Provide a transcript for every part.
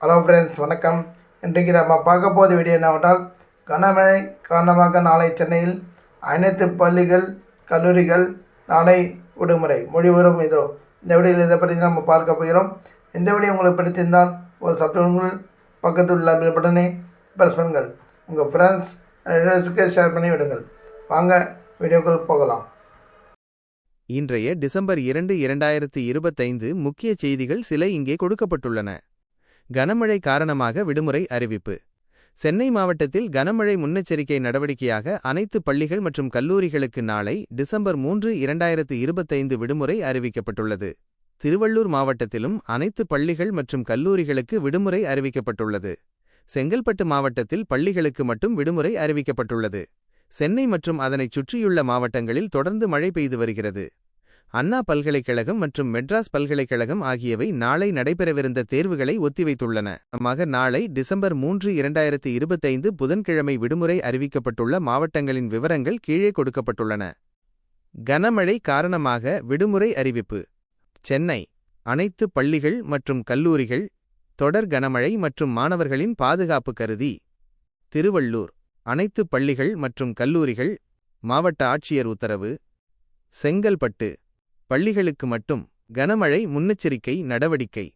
Hello friends வணக்கம். இன்றைக்கு நம்ம பார்க்க போகிற வீடியோ என்னவென்றால் கனமழை காரணமாக நாளை சென்னையில் அனைத்து பள்ளிகள் கல்லூரிகள் நாளை விடுமுறை. முடிவரும் இதோ. இந்த வீடியோவில் இதை பற்றி நம்ம பார்க்க போகிறோம். இந்த வீடியோ உங்களுக்கு பிடித்திருந்தால் ஒரு சப்ஸ்கிரைபுங்கள் பக்கத்தில் உள்ள பெல் பட்டனை ப்ரெஸ் பண்ணுங்கள். உங்கள் ஃப்ரெண்ட்ஸ் ரிலேட்டிவ்ஸ்க்கு ஷேர் பண்ணி விடுங்கள். வாங்க வீடியோக்குள் போகலாம். இன்றைய டிசம்பர் இரண்டு இரண்டாயிரத்து இருபத்தைந்து முக்கிய செய்திகள் சில இங்கே கொடுக்கப்பட்டுள்ளன. கனமழை காரணமாக விடுமுறை அறிவிப்பு. சென்னை மாவட்டத்தில் கனமழை முன்னெச்சரிக்கை நடவடிக்கையாக அனைத்து பள்ளிகள் மற்றும் கல்லூரிகளுக்கு நாளை டிசம்பர் மூன்று இரண்டாயிரத்து இருபத்தைந்து விடுமுறை அறிவிக்கப்பட்டுள்ளது. திருவள்ளூர் மாவட்டத்திலும் அனைத்து பள்ளிகள் மற்றும் கல்லூரிகளுக்கு விடுமுறை அறிவிக்கப்பட்டுள்ளது. செங்கல்பட்டு மாவட்டத்தில் பள்ளிகளுக்கு மட்டும் விடுமுறை அறிவிக்கப்பட்டுள்ளது. சென்னை மற்றும் அதனைச் சுற்றியுள்ள மாவட்டங்களில் தொடர்ந்து மழை பெய்து வருகிறது. அண்ணா பல்கலைக்கழகம் மற்றும் மெட்ராஸ் பல்கலைக்கழகம் ஆகியவை நாளை நடைபெறவிருந்த தேர்வுகளை ஒத்திவைத்துள்ளன. மக நாளை டிசம்பர் மூன்று இரண்டாயிரத்து இருபத்தைந்து புதன்கிழமை விடுமுறை அறிவிக்கப்பட்டுள்ள மாவட்டங்களின் விவரங்கள் கீழே கொடுக்கப்பட்டுள்ளன. கனமழை காரணமாக விடுமுறை அறிவிப்பு. சென்னை அனைத்து பள்ளிகள் மற்றும் கல்லூரிகள் தொடர் கனமழை மற்றும் மாணவர்களின் பாதுகாப்பு கருதி. திருவள்ளூர் அனைத்து பள்ளிகள் மற்றும் கல்லூரிகள் மாவட்ட ஆட்சியர் உத்தரவு. செங்கல்பட்டு பள்ளிகளுக்கு மட்டும் கனமழை முன்னெச்சரிக்கை நடவடிக்கை.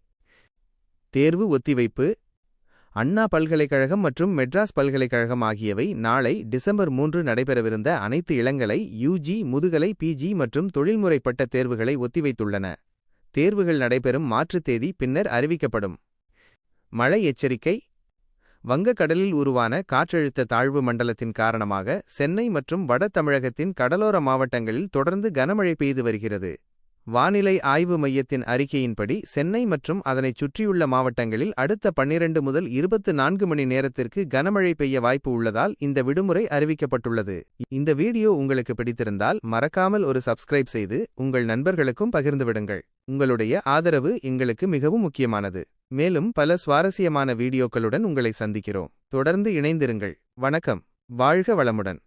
தேர்வு ஒத்திவைப்பு. அண்ணா பல்கலைக்கழகம் மற்றும் மெட்ராஸ் பல்கலைக்கழகம் ஆகியவை நாளை டிசம்பர் மூன்று நடைபெறவிருந்த அனைத்து இளங்கலை யுஜி முதுகலை பிஜி மற்றும் தொழில்முறை பட்ட தேர்வுகளை ஒத்திவைத்துள்ளன. தேர்வுகள் நடைபெறும் மாற்றுத் தேதி பின்னர் அறிவிக்கப்படும். மழை எச்சரிக்கை. வங்கக்கடலில் உருவான காற்றழுத்த தாழ்வு மண்டலத்தின் காரணமாக சென்னை மற்றும் வட தமிழகத்தின் கடலோர மாவட்டங்களில் தொடர்ந்து கனமழை பெய்து வருகிறது. வானிலை ஆய்வு மையத்தின் அறிக்கையின்படி சென்னை மற்றும் அதனைச் சுற்றியுள்ள மாவட்டங்களில் அடுத்த பன்னிரண்டு முதல் இருபத்து நான்கு மணி நேரத்திற்கு கனமழை பெய்ய வாய்ப்பு உள்ளதால் இந்த விடுமுறை அறிவிக்கப்பட்டுள்ளது. இந்த வீடியோ உங்களுக்கு பிடித்திருந்தால் மறக்காமல் ஒரு சப்ஸ்கிரைப் செய்து உங்கள் நண்பர்களுக்கும் பகிர்ந்துவிடுங்கள் உங்களுடைய ஆதரவு எங்களுக்கு மிகவும் முக்கியமானது. மேலும் பல சுவாரஸ்யமான வீடியோக்களுடன் உங்களை சந்திக்கிறோம். தொடர்ந்து இணைந்திருங்கள். வணக்கம். வாழ்க வளமுடன்.